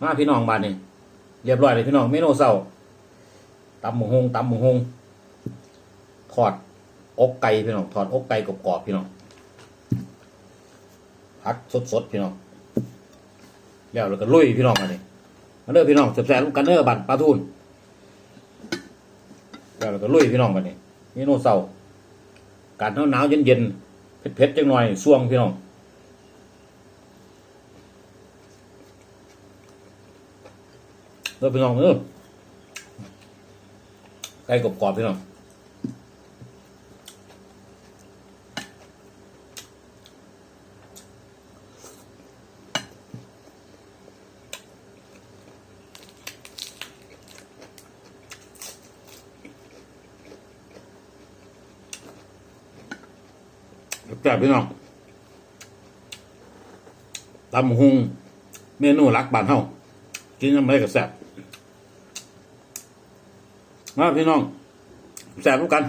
มาพี่น้องบ้านนี่เรียบร้อยเลยพี่น้องเมนูเศร้าตำหมูฮงตำหมูฮงทอดอกไก่พี่น้องทอดอกไก่กรอบๆพี่น้องพักสดๆพี่น้องแล้วเราก็ลุยพี่น้องมาเลยมาเด้อพี่น้องแซ่บๆลูกกันเด้อบันปลาทูนแล้วเราก็ลุยพี่น้องมาเนี่ยเมนูเศร้าอากาศหนาวๆเย็นๆเผ็ดๆจังหน่อยส่วงพี่น้อง เออพี่น้องเออไก่กรอบๆพี่น้องแซ่บพี่น้องตำหุงเมนูรักบ้านเฮากินยังไงก็แซ่บ มาพี่น้องแซ่บร่วมกัน